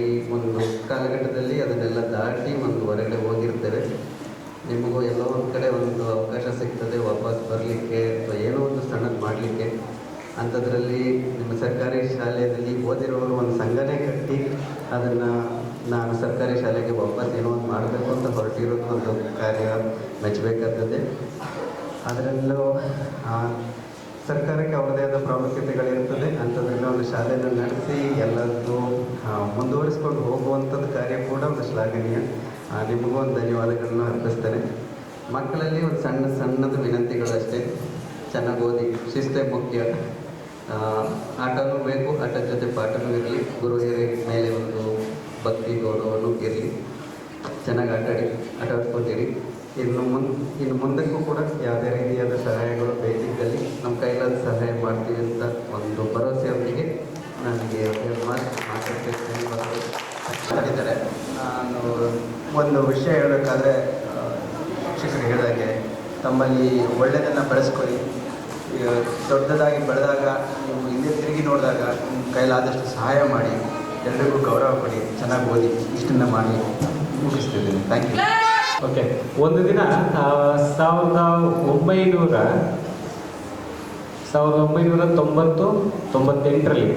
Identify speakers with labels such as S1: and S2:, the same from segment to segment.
S1: ಹಾಗಾಗಿ ಒಂದು ಕಾಲಘಟ್ಟದಲ್ಲಿ ಅದನ್ನೆಲ್ಲ ದಾಟಿ ಒಂದು ಹೊರಗಡೆ ಹೋಗಿರ್ತೇವೆ ನಿಮಗೂ ಎಲ್ಲೋ ಒಂದು ಕಡೆ ಒಂದು ಅವಕಾಶ ಸಿಗ್ತದೆ, ವಾಪಸ್ ಬರಲಿಕ್ಕೆ ಅಥವಾ ಏನೋ ಒಂದು ಸಣ್ಣದು ಮಾಡಲಿಕ್ಕೆ. ಅಂಥದ್ರಲ್ಲಿ ನಿಮ್ಮ ಸರ್ಕಾರಿ ಶಾಲೆಯಲ್ಲಿ ಓದಿರೋರು ಒಂದು ಸಂಘನೆ ಕಟ್ಟಿ ಅದನ್ನು ನಾನು ಸರ್ಕಾರಿ ಶಾಲೆಗೆ ವಾಪಸ್ ಏನೋ ಒಂದು ಮಾಡಬೇಕು ಅಂತ ಹೊರಟಿರೋದು ಒಂದು ಕಾರ್ಯ ಮೆಚ್ಚಬೇಕಾದದ್ದೇ ಅದರಲ್ಲೂ ಸರ್ಕಾರಕ್ಕೆ ಅವರದೇ ಆದ ಪ್ರಾಮುಖ್ಯತೆಗಳಿರ್ತದೆ ಅಂಥದ್ರಲ್ಲಿ ಒಂದು ಶಾಲೆಯನ್ನು ನಡೆಸಿ ಎಲ್ಲದ್ದು ಮುಂದುವರಿಸ್ಕೊಂಡು ಹೋಗುವಂಥದ್ದು ಕಾರ್ಯ ಕೂಡ ಒಂದು ಶ್ಲಾಘನೀಯ. ನಿಮಗೂ ಒಂದು ಧನ್ಯವಾದಗಳನ್ನು ಅರ್ಪಿಸ್ತಾರೆ ಮಕ್ಕಳಲ್ಲಿ ಒಂದು ಸಣ್ಣ ಸಣ್ಣದು ವಿನಂತಿಗಳಷ್ಟೇ. ಚೆನ್ನಾಗಿ ಓದಿ ಶಿಸ್ತೆ ಮುಖ್ಯ. ಆಟನೂ ಬೇಕು ಆಟದ ಜೊತೆ ಪಾಠನೂ ಇರಲಿ. ಗುರು ಹಿರಿಯರ ಮೇಲೆ ಒಂದು ಭಕ್ತಿ ಗೌರವನೂ ಇರಲಿ. ಚೆನ್ನಾಗಿ ಆಟಾಡಿ ಆಟ ಆಡ್ಕೊತೀರಿ ಇನ್ನು ಮುನ್, ಇನ್ನು ಮುಂದಕ್ಕೂ ಕೂಡ ಯಾವುದೇ ರೀತಿಯಾದ ಸಹಾಯಗಳು ಬೇಕಿದ್ದಲ್ಲಿ ನಮ್ಮ ಕೈಲಾದ ಸಹಾಯ ಮಾಡ್ತೀವಿ ಅಂತ ಒಂದು ಭರವಸೆಯೊಂದಿಗೆ ನನಗೆ
S2: ಮಾಡಿದ್ದಾರೆ ನಾನು ಒಂದು ವಿಷಯ ಹೇಳಬೇಕಾದ್ರೆ ಶಿಕ್ಷಕರು ಹೇಳಿದಾಗೆ ತಮ್ಮಲ್ಲಿ ಒಳ್ಳೆಯದನ್ನು ಬೆಳೆಸ್ಕೊಳ್ಳಿ. ದೊಡ್ಡದಾಗಿ ಬೆಳೆದಾಗ ನೀವು ಹಿಂದೆ ತಿರುಗಿ ನೋಡಿದಾಗ ನಿಮ್ಮ ಕೈಲಾದಷ್ಟು ಸಹಾಯ ಮಾಡಿ ಎಲ್ರಿಗೂ ಗೌರವ ಕೊಡಿ, ಚೆನ್ನಾಗಿ ಓದಿ, ಇಷ್ಟನ್ನು ಮಾಡಿ ಮುಗಿಸ್ತಿದ್ದೀನಿ. ಥ್ಯಾಂಕ್ ಯು
S3: ಓಕೆ ಒಂದು ದಿನ ಸಾವಿರದ ಒಂಬೈನೂರ ಸಾವಿರದ ಒಂಬೈನೂರ ತೊಂಬತ್ತು, ತೊಂಬತ್ತೆಂಟರಲ್ಲಿ.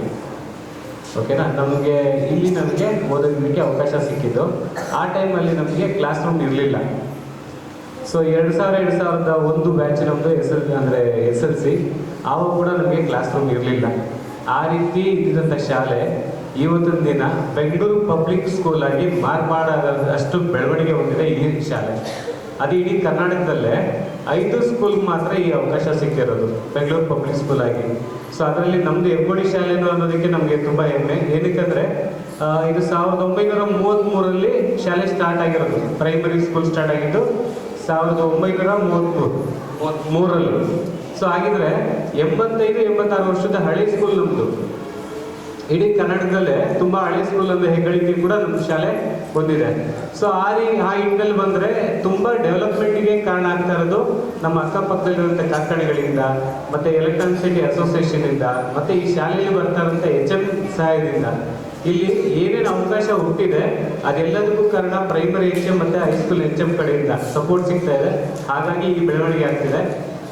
S3: ಓಕೆನಾ ನಮಗೆ, ಇಲ್ಲಿ ನಮಗೆ ಓದೋದಕ್ಕೆ ಅವಕಾಶ ಸಿಕ್ಕಿದ್ದು. ಆ ಟೈಮಲ್ಲಿ ನಮಗೆ ಕ್ಲಾಸ್ ರೂಮ್ ಇರಲಿಲ್ಲ. ಸೊ ಎರಡು ಸಾವಿರ, ಎರಡು ಸಾವಿರದ ಒಂದು ಬ್ಯಾಚ್ ನಮ್ಮದು ಎಸ್ ಎಲ್ ಅಂದರೆ ಎಸ್ ಎಲ್ ಸಿ ಆವಾಗ ಕೂಡ ನಮಗೆ ಕ್ಲಾಸ್ ರೂಮ್ ಇರಲಿಲ್ಲ. ಆ ರೀತಿ ಇದ್ದಿದ್ದಂಥ ಶಾಲೆ ಇವತ್ತಿನ ದಿನ ಬೆಂಗಳೂರು ಪಬ್ಲಿಕ್ ಸ್ಕೂಲ್ ಆಗಿ ಮಾರ್ಪಾಡ ಅಷ್ಟು ಬೆಳವಣಿಗೆ ಹೊಂದಿದೆ ಈ ಶಾಲೆ. ಅದು ಇಡೀ ಕರ್ನಾಟಕದಲ್ಲೇ ಐದು ಸ್ಕೂಲ್ ಮಾತ್ರ ಈ ಅವಕಾಶ ಸಿಕ್ಕಿರೋದು, ಬೆಂಗಳೂರು ಪಬ್ಲಿಕ್ ಸ್ಕೂಲ್ ಆಗಿ. ಸೊ ಅದರಲ್ಲಿ ನಮ್ಮದು ಎರ್ಗೋಡಿ ಶಾಲೆನೂ ಅನ್ನೋದಕ್ಕೆ ನಮಗೆ ತುಂಬ ಹೆಮ್ಮೆ. ಏನಕ್ಕಂದರೆ ಇದು ಸಾವಿರದ ಒಂಬೈನೂರ ಮೂವತ್ತ್ಮೂರಲ್ಲಿ ಶಾಲೆ ಸ್ಟಾರ್ಟ್ ಆಗಿರೋದು. ಪ್ರೈಮರಿ ಸ್ಕೂಲ್ ಸ್ಟಾರ್ಟ್ ಆಗಿದ್ದು ಸಾವಿರದ ಒಂಬೈನೂರ ಮೂವತ್ತ್ಮೂರು ಮೂರಲ್ಲಿ ಸೊ ಹಾಗಿದ್ರೆ ಎಂಬತ್ತೈದು, ಎಂಬತ್ತಾರು ವರ್ಷದ ಹಳೆ ಸ್ಕೂಲ್ ನಮ್ಮದು ಇಡೀ ಕನ್ನಡದಲ್ಲೇ ತುಂಬಾ ಹಳೆ ಸ್ಕೂಲ್ ಅಂತ ಹೆಗ್ಗಳಿಕೆ ಕೂಡ ನಮ್ಮ ಶಾಲೆ ಹೊಂದಿದೆ ಸೊ ಆ ರೀ, ಆ ಹಿನ್ನೆಲೆ ಬಂದ್ರೆ ತುಂಬಾ ಡೆವಲಪ್ಮೆಂಟ್ಗೆ ಕಾರಣ ಆಗ್ತಾ ಇರೋದು ನಮ್ಮ ಅಕ್ಕಪಕ್ಕದಲ್ಲಿರುವಂಥ ಕಾರ್ಖಾನೆಗಳಿಂದ, ಮತ್ತೆ ಎಲೆಕ್ಟ್ರಾನಿಕ್ ಸಿಟಿ ಅಸೋಸಿಯೇಷನ್ ಇಂದ, ಮತ್ತೆ ಈ ಶಾಲೆಯಲ್ಲಿ ಬರ್ತಾ ಇರೋಂಥ ಎಚ್ ಎಂ ಸಹಾಯದಿಂದ. ಇಲ್ಲಿ ಏನೇನು ಅವಕಾಶ ಹುಟ್ಟಿದೆ, ಅದೆಲ್ಲದಕ್ಕೂ ಕಾರಣ ಪ್ರೈಮರಿ ಎಚ್ ಎಂ ಮತ್ತೆ ಹೈಸ್ಕೂಲ್ ಎಚ್ ಎಂ ಕಡೆಯಿಂದ ಸಪೋರ್ಟ್ ಸಿಗ್ತಾ ಇದೆ. ಹಾಗಾಗಿ ಈ ಬೆಳವಣಿಗೆ ಆಗ್ತಿದೆ.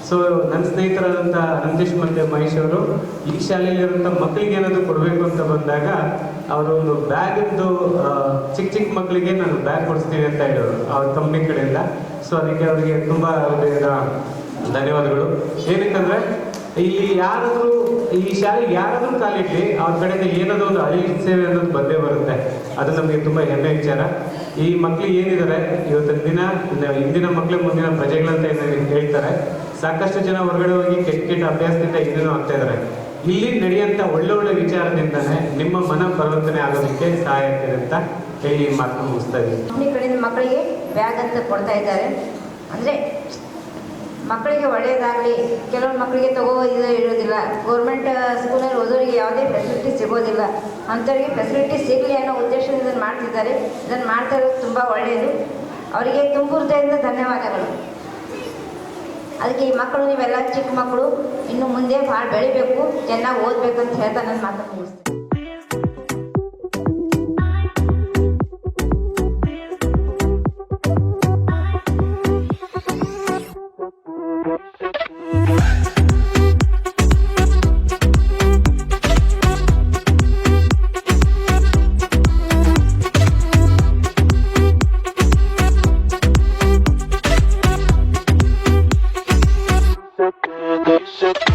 S3: ಸೊ ನನ್ನ ಸ್ನೇಹಿತರಾದಂಥ ನಂದೀಶ್ ಮತ್ತು ಮಹೇಶ್ ಅವರು ಈ ಶಾಲೆಯಲ್ಲಿರುವಂಥ ಮಕ್ಕಳಿಗೆ ಏನಾದರೂ ಕೊಡಬೇಕು ಅಂತ ಬಂದಾಗ ಅವರು ಒಂದು ಬ್ಯಾಗಿಂದು ಚಿಕ್ಕ ಚಿಕ್ಕ ಮಕ್ಕಳಿಗೆ ನಾನು ಬ್ಯಾಗ್ ಕೊಡಿಸ್ತೀನಿ ಅಂತ ಹೇಳೋರು ಅವ್ರ ಕಂಪ್ನಿ ಕಡೆಯಿಂದ. ಸೊ ಅದಕ್ಕೆ ಅವರಿಗೆ ತುಂಬ ಧನ್ಯವಾದಗಳು. ಏನಕ್ಕಂದ್ರೆ, ಇಲ್ಲಿ ಯಾರಾದರೂ, ಈ ಶಾಲೆಗೆ ಯಾರಾದರೂ ಕಾಲಿಟ್ಲಿ ಅವ್ರ ಕಡೆಯಿಂದ ಏನಾದರೂ ಒಂದು ಅಳಿ ಸೇವೆ ಅನ್ನೋದು ಬಂದೇ ಬರುತ್ತೆ. ಅದು ನಮಗೆ ತುಂಬ ಹೆಮ್ಮೆ ವಿಚಾರ. ಈ ಮಕ್ಕಳು ಏನಿದ್ದಾರೆ, ಇವತ್ತಿನ ದಿನ ಇಂದಿನ ಮಕ್ಕಳು ಮುಂದಿನ ಪ್ರಜೆಗಳಂತ ಏನು ಹೇಳ್ತಾರೆ ಸಾಕಷ್ಟು ಜನ ಹೊರಗಡೆ ಹೋಗಿ ಕೆಟ್ಟ ಕೆಟ್ಟ ಅಭ್ಯಾಸದಿಂದ ಏನೇನೋ ಆಗ್ತಾ ಇದ್ದಾರೆ ಇಲ್ಲಿ ನಡೆಯುವಂಥ ಒಳ್ಳೆ ಒಳ್ಳೆ ವಿಚಾರದಿಂದನೇ ನಿಮ್ಮ ಮನ ಪರಿವರ್ತನೆ ಆಗೋದಕ್ಕೆ ಸಹಾಯ ಆಗ್ತದೆ ಅಂತ ಹೇಳಿ ಮಾತನ್ನು ಮುಗಿಸ್ತಾ ಇದ್ದೀನಿ.
S4: ಕಡೆಯಿಂದ ಮಕ್ಕಳಿಗೆ ಬ್ಯಾಗ್ ಅಂತ ಕೊಡ್ತಾ ಇದ್ದಾರೆ. ಅಂದರೆ ಮಕ್ಕಳಿಗೆ ಒಳ್ಳೆಯದಾಗಲಿ ಕೆಲವೊಂದು ಮಕ್ಕಳಿಗೆ ತಗೋ ಇದು ಇರೋದಿಲ್ಲ. ಗೌರ್ಮೆಂಟ್ ಸ್ಕೂಲಲ್ಲಿ ಓದೋರಿಗೆ ಯಾವುದೇ ಫೆಸಿಲಿಟಿ ಸಿಗೋದಿಲ್ಲ. ಅಂಥವ್ರಿಗೆ ಫೆಸಿಲಿಟಿ ಸಿಗಲಿ ಅನ್ನೋ ಉದ್ದೇಶದಿಂದ ಇದನ್ನು ಮಾಡ್ತಿದ್ದಾರೆ. ಇದನ್ನು ಮಾಡ್ತಾ ಇರೋದು ತುಂಬ ಒಳ್ಳೆಯದು ಅವರಿಗೆ ತುಂಬ ಹೃದಯದಿಂದ ಧನ್ಯವಾದಗಳು. ಅದಕ್ಕೆ ಈ ಮಕ್ಕಳು, ನೀವೆಲ್ಲ ಚಿಕ್ಕ ಮಕ್ಕಳು, ಇನ್ನು ಮುಂದೆ ಭಾಳ ಬೆಳಿಬೇಕು, ಚೆನ್ನಾಗಿ ಓದಬೇಕು ಅಂತ ಹೇಳ್ತಾ ನನ್ನ ಮಾತು ಮುಗಿಸ್ತೀನಿ. music.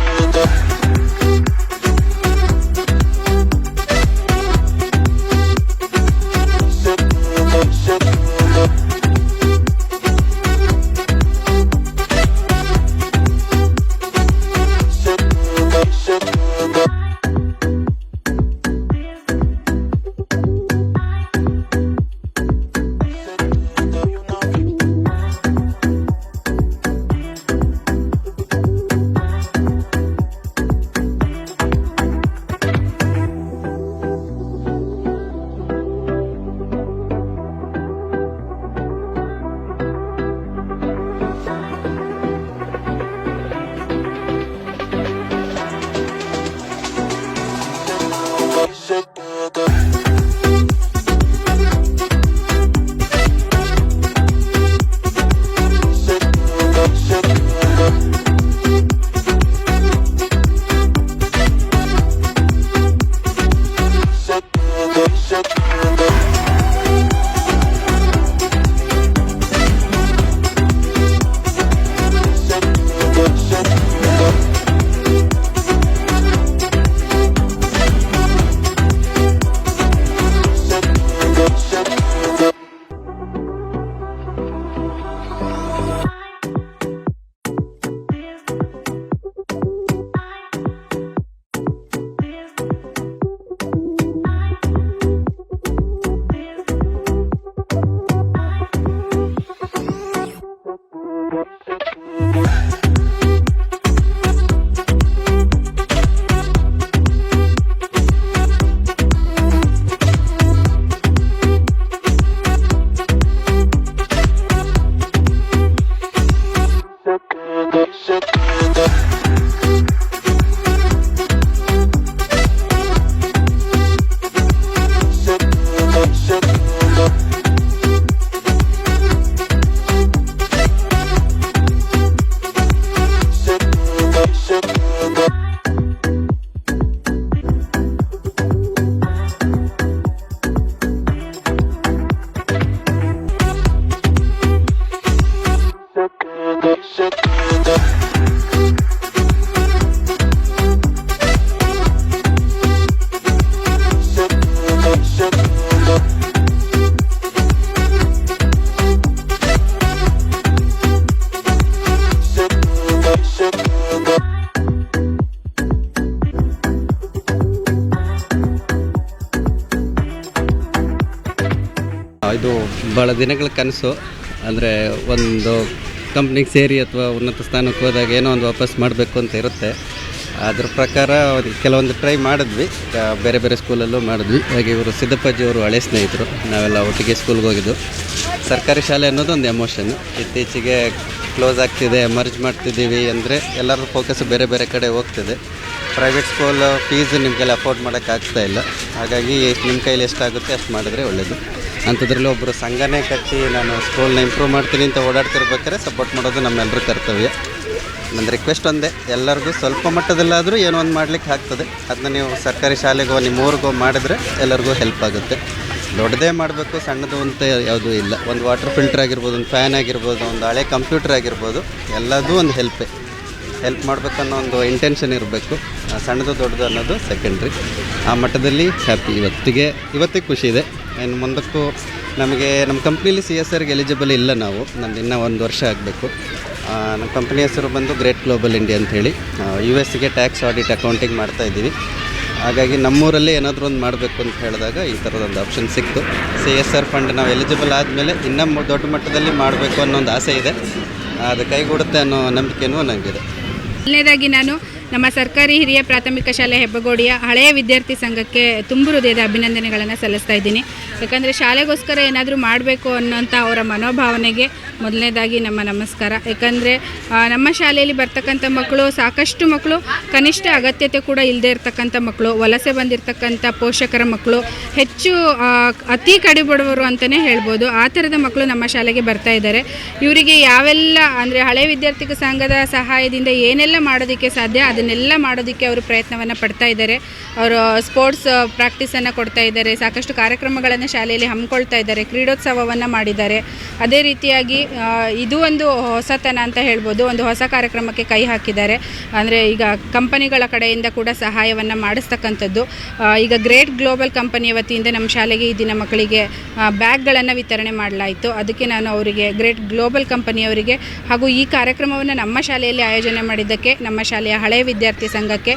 S4: Teşekkür ederim.
S1: ಇದು ಭಾಳ ದಿನಗಳ ಕನಸು. ಅಂದರೆ ಒಂದು ಕಂಪ್ನಿಗೆ ಸೇರಿ ಅಥವಾ ಉನ್ನತ ಸ್ಥಾನಕ್ಕೆ ಹೋದಾಗ ಏನೋ ಒಂದು ವಾಪಸ್ ಮಾಡಬೇಕು ಅಂತ ಇರುತ್ತೆ. ಅದ್ರ ಪ್ರಕಾರ ಅವ್ರಿಗೆ ಕೆಲವೊಂದು ಟ್ರೈ ಮಾಡಿದ್ವಿ. ಬೇರೆ ಬೇರೆ ಸ್ಕೂಲಲ್ಲೂ ಮಾಡಿದ್ವಿ. ಹಾಗೆ ಇವರು ಸಿದ್ದಪ್ಪಾಜಿ ಅವರು ಹಳೆ ಸ್ನೇಹಿತರು. ನಾವೆಲ್ಲ ಒಟ್ಟಿಗೆ ಸ್ಕೂಲ್ಗೆ ಹೋಗಿದ್ದು. ಸರ್ಕಾರಿ ಶಾಲೆ ಅನ್ನೋದು ಒಂದು ಎಮೋಷನ್ ಇತ್ತೀಚೆಗೆ ಕ್ಲೋಸ್ ಆಗ್ತಿದೆ ಮರ್ಜ್ ಮಾಡ್ತಿದ್ದೀವಿ ಅಂದರೆ ಎಲ್ಲರ ಫೋಕಸ್ ಬೇರೆ ಬೇರೆ ಕಡೆ ಹೋಗ್ತಿದೆ. ಪ್ರೈವೇಟ್ ಸ್ಕೂಲ್ ಫೀಸ್ ನಿಮಗೆಲ್ಲ ಅಫೋರ್ಡ್ ಮಾಡೋಕ್ಕಾಗ್ತಾ ಇಲ್ಲ. ಹಾಗಾಗಿ ನಿಮ್ಮ ಕೈಲಿ ಎಷ್ಟಾಗುತ್ತೆ ಅಷ್ಟು ಮಾಡಿದ್ರೆ ಒಳ್ಳೆಯದು ಅಂಥದ್ರಲ್ಲಿ ಒಬ್ಬರು ಸಂಘನೇ ಕಟ್ಟಿ ನಾನು ಸ್ಕೂಲ್ನ ಇಂಪ್ರೂವ್ ಮಾಡ್ತೀನಿ ಅಂತ ಓಡಾಡ್ತಿರ್ಬೇಕಾದ್ರೆ ಸಪೋರ್ಟ್ ಮಾಡೋದು ನಮ್ಮೆಲ್ಲರ ಕರ್ತವ್ಯ. ನನ್ನ ರಿಕ್ವೆಸ್ಟ್ ಒಂದೇ, ಎಲ್ಲರಿಗೂ ಸ್ವಲ್ಪ ಮಟ್ಟದಲ್ಲಾದರೂ ಏನೋ ಒಂದು ಮಾಡ್ಲಿಕ್ಕೆ ಆಗ್ತದೆ. ಅದನ್ನ ನೀವು ಸರ್ಕಾರಿ ಶಾಲೆಗೋ ನಿಮ್ಮ ಊರಿಗೋ ಮಾಡಿದ್ರೆ ಎಲ್ಲರಿಗೂ ಹೆಲ್ಪ್ ಆಗುತ್ತೆ. ದೊಡ್ಡದೇ ಮಾಡಬೇಕು, ಸಣ್ಣದು ಅಂತ ಯಾವುದೂ ಇಲ್ಲ. ಒಂದು ವಾಟರ್ ಫಿಲ್ಟರ್ ಆಗಿರ್ಬೋದು, ಒಂದು ಫ್ಯಾನ್ ಆಗಿರ್ಬೋದು, ಒಂದು ಹಳೆ ಕಂಪ್ಯೂಟರ್ ಆಗಿರ್ಬೋದು, ಎಲ್ಲದೂ ಒಂದು ಹೆಲ್ಪೇ ಹೆಲ್ಪ್ ಮಾಡಬೇಕನ್ನೋ ಒಂದು ಇಂಟೆನ್ಷನ್ ಇರಬೇಕು. ಸಣ್ಣದು ದೊಡ್ಡದು ಅನ್ನೋದು ಸೆಕೆಂಡ್ರಿ ಆ ಮಟ್ಟದಲ್ಲಿ ಹ್ಯಾಪಿ ಇವತ್ತಿಗೆ ಇವತ್ತಿಗೆ ಖುಷಿ ಇದೆ. ಇನ್ನು ಮುಂದಕ್ಕೂ ನಮಗೆ ನಮ್ಮ ಕಂಪ್ನೀಲಿ ಸಿ ಎಸ್ ಆರ್ಗೆ ಎಲಿಜಿಬಲ್ ಇಲ್ಲ ನಾವು. ನಂದು ಇನ್ನೂ ಒಂದು ವರ್ಷ ಆಗಬೇಕು. ನಮ್ಮ ಕಂಪ್ನಿ ಹೆಸರು ಬಂದು ಗ್ರೇಟ್ ಗ್ಲೋಬಲ್ ಇಂಡಿಯಾ ಅಂತ ಹೇಳಿ. ಯು ಎಸ್ಗೆ ಟ್ಯಾಕ್ಸ್ ಆಡಿಟ್ ಅಕೌಂಟಿಂಗ್ ಮಾಡ್ತಾ ಇದ್ದೀವಿ. ಹಾಗಾಗಿ ನಮ್ಮೂರಲ್ಲಿ ಏನಾದರೂ ಒಂದು ಮಾಡಬೇಕು ಅಂತ ಹೇಳಿದಾಗ ಈ ಥರದೊಂದು ಆಪ್ಷನ್ ಸಿಕ್ತು. ಸಿ ಎಸ್ ಆರ್ ಫಂಡ್ ನಾವು ಎಲಿಜಿಬಲ್ ಆದಮೇಲೆ ಇನ್ನೂ ದೊಡ್ಡ ಮಟ್ಟದಲ್ಲಿ ಮಾಡಬೇಕು ಅನ್ನೋ ಒಂದು ಆಸೆ ಇದೆ. ಅದು ಕೈಗೂಡುತ್ತೆ ಅನ್ನೋ ನಂಬಿಕೆನೂ ನನಗಿದೆ
S5: ಮೊದಲನೇದಾಗಿ ನಾನು ನಮ್ಮ ಸರ್ಕಾರಿ ಹಿರಿಯ ಪ್ರಾಥಮಿಕ ಶಾಲೆ ಹೆಬ್ಬಗೋಡಿಯ ಹಳೆಯ ವಿದ್ಯಾರ್ಥಿ ಸಂಘಕ್ಕೆ ತುಂಬು ಹೃದಯದ ಅಭಿನಂದನೆಗಳನ್ನು ಸಲ್ಲಿಸ್ತಾ ಇದ್ದೀನಿ. ಯಾಕಂದರೆ ಶಾಲೆಗೋಸ್ಕರ ಏನಾದರೂ ಮಾಡಬೇಕು ಅನ್ನೋಂಥ ಅವರ ಮನೋಭಾವನೆಗೆ ಮೊದಲನೇದಾಗಿ ನಮ್ಮ ನಮಸ್ಕಾರ. ಯಾಕಂದರೆ ನಮ್ಮ ಶಾಲೆಯಲ್ಲಿ ಬರ್ತಕ್ಕಂಥ ಮಕ್ಕಳು, ಸಾಕಷ್ಟು ಮಕ್ಕಳು, ಕನಿಷ್ಠ ಅಗತ್ಯತೆ ಕೂಡ ಇಲ್ಲದೆ ಇರ್ತಕ್ಕಂಥ ಮಕ್ಕಳು, ವಲಸೆ ಬಂದಿರತಕ್ಕಂಥ ಪೋಷಕರ ಮಕ್ಕಳು, ಹೆಚ್ಚು ಅತಿ ಕಡಿಬಡವರು ಅಂತಲೇ ಹೇಳ್ಬೋದು. ಆ ಥರದ ಮಕ್ಕಳು ನಮ್ಮ ಶಾಲೆಗೆ ಬರ್ತಾ ಇದ್ದಾರೆ. ಇವರಿಗೆ ಯಾವೆಲ್ಲ, ಅಂದರೆ ಹಳೆ ವಿದ್ಯಾರ್ಥಿಗ ಸಂಘದ ಸಹಾಯದಿಂದ ಏನೆಲ್ಲ ಮಾಡೋದಕ್ಕೆ ಸಾಧ್ಯ, ಅದನ್ನೆಲ್ಲ ಮಾಡೋದಕ್ಕೆ ಅವರು ಪ್ರಯತ್ನವನ್ನು ಪಡ್ತಾ ಇದ್ದಾರೆ. ಅವರು ಸ್ಪೋರ್ಟ್ಸ್ ಪ್ರಾಕ್ಟೀಸನ್ನು ಕೊಡ್ತಾ ಇದ್ದಾರೆ. ಸಾಕಷ್ಟು ಕಾರ್ಯಕ್ರಮಗಳನ್ನು ಶಾಲೆಯಲ್ಲಿ ಹಮ್ಮಿಕೊಳ್ತಾ ಇದ್ದಾರೆ. ಕ್ರೀಡೋತ್ಸವವನ್ನು ಮಾಡಿದ್ದಾರೆ. ಅದೇ ರೀತಿಯಾಗಿ ಇದು ಒಂದು ಹೊಸತನ ಅಂತ ಹೇಳ್ಬೋದು. ಒಂದು ಹೊಸ ಕಾರ್ಯಕ್ರಮಕ್ಕೆ ಕೈ ಹಾಕಿದ್ದಾರೆ. ಅಂದರೆ ಈಗ ಕಂಪನಿಗಳ ಕಡೆಯಿಂದ ಕೂಡ ಸಹಾಯವನ್ನು ಮಾಡಿಸ್ತಕ್ಕಂಥದ್ದು. ಈಗ ಗ್ರೇಟ್ ಗ್ಲೋಬಲ್ ಕಂಪನಿಯ ವತಿಯಿಂದ ನಮ್ಮ ಶಾಲೆಗೆ ಈ ದಿನ ಮಕ್ಕಳಿಗೆ ಬ್ಯಾಗ್ಗಳನ್ನು ವಿತರಣೆ ಮಾಡಲಾಯಿತು. ಅದಕ್ಕೆ ನಾನು ಅವರಿಗೆ, ಗ್ರೇಟ್ ಗ್ಲೋಬಲ್ ಕಂಪನಿಯವರಿಗೆ ಹಾಗೂ ಈ ಕಾರ್ಯಕ್ರಮವನ್ನು ನಮ್ಮ ಶಾಲೆಯಲ್ಲಿ ಆಯೋಜನೆ ಮಾಡಿದ್ದಕ್ಕೆ, ನಮ್ಮ ಶಾಲೆಯ ಹಳೆಯ ವಿದ್ಯಾರ್ಥಿ ಸಂಘಕ್ಕೆ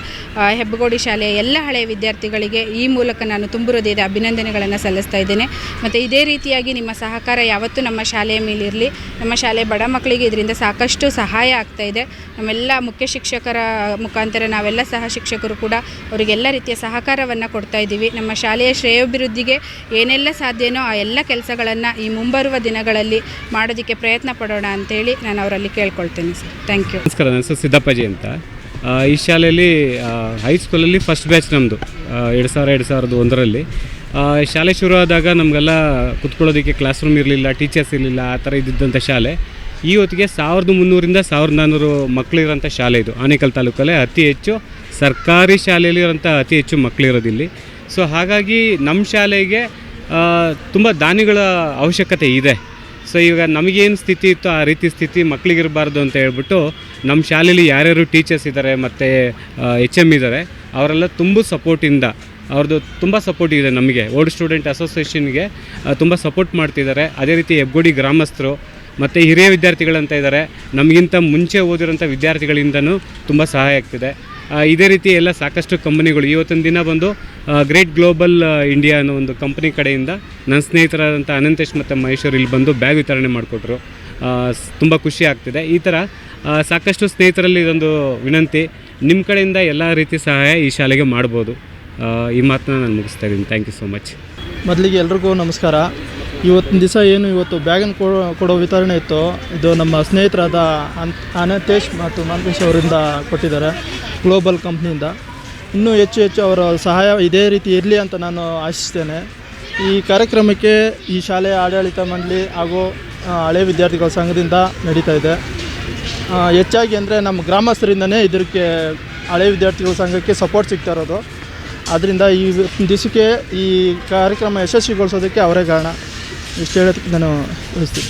S5: ಹೆಬ್ಬಗೋಡಿ ಶಾಲೆಯ ಎಲ್ಲ ಹಳೆಯ ವಿದ್ಯಾರ್ಥಿಗಳಿಗೆ ಈ ಮೂಲಕ ನಾನು ತುಂಬು ಹೃದಯದ ಅಭಿನಂದನೆಗಳನ್ನು ಸಲ್ಲಿಸ್ತಾ ಇದ್ದೇನೆ. ಮತ್ತು ಇದೇ ರೀತಿಯಾಗಿ ನಿಮ್ಮ ಸಹಕಾರ ಯಾವತ್ತೂ ನಮ್ಮ ಶಾಲೆಯ ಮೇಲಿರಲಿ. ನಮ್ಮ ಶಾಲೆ ಬಡ ಮಕ್ಕಳಿಗೆ ಇದರಿಂದ ಸಾಕಷ್ಟು ಸಹಾಯ ಆಗ್ತಾ ಇದೆ. ನಮ್ಮೆಲ್ಲ ಮುಖ್ಯ ಶಿಕ್ಷಕರ ಮುಖಾಂತರ ನಾವೆಲ್ಲ ಸಹ ಶಿಕ್ಷಕರು ಕೂಡ ಅವರಿಗೆಲ್ಲ ರೀತಿಯ ಸಹಕಾರವನ್ನು ಕೊಡ್ತಾ ಇದ್ದೀವಿ. ನಮ್ಮ ಶಾಲೆಯ ಶ್ರೇಯೋಭಿವೃದ್ಧಿಗೆ ಏನೆಲ್ಲ ಸಾಧ್ಯನೋ ಆ ಎಲ್ಲ ಕೆಲಸಗಳನ್ನು ಈ ಮುಂಬರುವ ದಿನಗಳಲ್ಲಿ ಮಾಡೋದಕ್ಕೆ ಪ್ರಯತ್ನ ಪಡೋಣ ಅಂತೇಳಿ ನಾನು ಅವರಲ್ಲಿ ಕೇಳ್ಕೊಳ್ತೇನೆ ಸರ್. ಥ್ಯಾಂಕ್ ಯು
S3: ನಮಸ್ಕಾರ, ನನ್ನ ಹೆಸರು ಸಿದ್ದಪ್ಪಾಜಿ ಅಂತ. ಈ ಶಾಲೆಯಲ್ಲಿ ಹೈಸ್ಕೂಲಲ್ಲಿ ಫಸ್ಟ್ ಬ್ಯಾಚ್ ನಮ್ಮದು ಎರಡು ಸಾವಿರ, ಎರಡು ಸಾವಿರದ ಒಂದರಲ್ಲಿ. ಶಾಲೆ ಶುರು ಆದಾಗ ನಮಗೆಲ್ಲ ಕುತ್ಕೊಳ್ಳೋದಕ್ಕೆ ಕ್ಲಾಸ್ ರೂಮ್ ಇರಲಿಲ್ಲ ಟೀಚರ್ಸ್ ಇರಲಿಲ್ಲ, ಆ ಥರ ಇದ್ದಿದ್ದಂಥ ಶಾಲೆ. ಈ ಹೊತ್ತಿಗೆ ಸಾವಿರದ ಮುನ್ನೂರಿಂದ ಸಾವಿರದ ನಾನ್ನೂರು ಮಕ್ಕಳಿರೋಂಥ ಶಾಲೆ ಇದು. ಆನೇಕಲ್ ತಾಲೂಕಲ್ಲೇ ಅತಿ ಹೆಚ್ಚು ಸರ್ಕಾರಿ ಶಾಲೆಯಲ್ಲಿ ಇರೋಂಥ ಅತಿ ಹೆಚ್ಚು ಮಕ್ಕಳಿರೋದಿಲ್ಲಿ ಸೊ ಹಾಗಾಗಿ ನಮ್ಮ ಶಾಲೆಗೆ ತುಂಬ ದಾನಿಗಳ ಅವಶ್ಯಕತೆ ಇದೆ. ಸೊ ಈಗ ನಮಗೇನು ಸ್ಥಿತಿ ಇತ್ತು ಆ ರೀತಿ ಸ್ಥಿತಿ ಮಕ್ಕಳಿಗಿರಬಾರ್ದು ಅಂತ ಹೇಳ್ಬಿಟ್ಟು ನಮ್ಮ ಶಾಲೆಯಲ್ಲಿ ಯಾರ್ಯಾರು ಟೀಚರ್ಸ್ ಇದ್ದಾರೆ ಮತ್ತು ಎಚ್ ಎಂ ಇದ್ದಾರೆ ಅವರೆಲ್ಲ ತುಂಬ ಸಪೋರ್ಟಿಂದ ಅವ್ರದ್ದು ತುಂಬ ಸಪೋರ್ಟ್ ಇದೆ ನಮಗೆ. ಓಲ್ಡ್ ಸ್ಟೂಡೆಂಟ್ ಅಸೋಸಿಯೇಷನ್ಗೆ ತುಂಬ ಸಪೋರ್ಟ್ ಮಾಡ್ತಿದ್ದಾರೆ. ಅದೇ ರೀತಿ ಹೆಬ್ಗೋಡಿ ಗ್ರಾಮಸ್ಥರು ಮತ್ತು ಹಿರಿಯ ವಿದ್ಯಾರ್ಥಿಗಳಂತ ಇದ್ದಾರೆ. ನಮಗಿಂತ ಮುಂಚೆ ಓದಿರೋಂಥ ವಿದ್ಯಾರ್ಥಿಗಳಿಂದನೂ ತುಂಬ ಸಹಾಯ ಆಗ್ತಿದೆ. ಇದೇ ರೀತಿ ಎಲ್ಲ ಸಾಕಷ್ಟು ಕಂಪನಿಗಳು ಇವತ್ತಿನ ದಿನ ಬಂದು ಗ್ರೇಟ್ ಗ್ಲೋಬಲ್ ಇಂಡಿಯಾ ಅನ್ನೋ ಒಂದು ಕಂಪ್ನಿ ಕಡೆಯಿಂದ ನನ್ನ ಸ್ನೇಹಿತರಾದಂಥ ಅನಂತೇಶ್ ಮತ್ತು ಮಹೇಶ್ವರ್ ಇಲ್ಲಿ ಬಂದು ಬ್ಯಾಗ್ ವಿತರಣೆ ಮಾಡಿಕೊಟ್ರು. ತುಂಬ ಖುಷಿ ಆಗ್ತಿದೆ. ಈ ಥರ ಸಾಕಷ್ಟು ಸ್ನೇಹಿತರಲ್ಲಿ ಇದೊಂದು ವಿನಂತಿ. ನಿಮ್ಮ ಕಡೆಯಿಂದ ಎಲ್ಲ ರೀತಿ ಸಹಾಯ ಈ ಶಾಲೆಗೆ ಮಾಡ್ಬೋದು. ಈ ಮಾತನ್ನ ನಾನು ಮುಗಿಸ್ತಾ ಇದ್ದೀನಿ. ಥ್ಯಾಂಕ್ ಯು ಸೊ ಮಚ್
S6: ಮೊದಲಿಗೆ ಎಲ್ರಿಗೂ ನಮಸ್ಕಾರ. ಇವತ್ತಿನ ದಿವಸ ಏನು, ಇವತ್ತು ಬ್ಯಾಗನ್ನು ಕೊಡೋ ಕೊಡೋ ವಿತರಣೆ ಇತ್ತು. ಇದು ನಮ್ಮ ಸ್ನೇಹಿತರಾದ ಅನ್, ಅನಂತೇಶ್ ಮತ್ತು ಮಾಂತೇಶ್ ಅವರಿಂದ ಕೊಟ್ಟಿದ್ದಾರೆ ಗ್ಲೋಬಲ್ ಕಂಪ್ನಿಯಿಂದ. ಇನ್ನೂ ಹೆಚ್ಚು ಹೆಚ್ಚು ಅವರ ಸಹಾಯ ಇದೇ ರೀತಿ ಇರಲಿ ಅಂತ ನಾನು ಆಶಿಸ್ತೇನೆ. ಈ ಕಾರ್ಯಕ್ರಮಕ್ಕೆ ಈ ಶಾಲೆಯ ಆಡಳಿತ ಮಂಡಳಿ ಹಾಗೂ ಹಳೆ ವಿದ್ಯಾರ್ಥಿಗಳ ಸಂಘದಿಂದ ನಡೀತಾ ಇದೆ. ಹೆಚ್ಚಾಗಿ ಅಂದರೆ ನಮ್ಮ ಗ್ರಾಮಸ್ಥರಿಂದನೇ ಇದಕ್ಕೆ ಹಳೆ ವಿದ್ಯಾರ್ಥಿಗಳ ಸಂಘಕ್ಕೆ ಸಪೋರ್ಟ್ ಸಿಗ್ತಾ ಇರೋದು. ಆದ್ದರಿಂದ ಈ ದಿಸಕ್ಕೆ ಈ ಕಾರ್ಯಕ್ರಮ ಯಶಸ್ವಿಗೊಳಿಸೋದಕ್ಕೆ ಅವರೇ ಕಾರಣ. ಇಷ್ಟು ಹೇಳೋದಕ್ಕೆ ನಾನು ತಿಳಿಸ್ತೀನಿ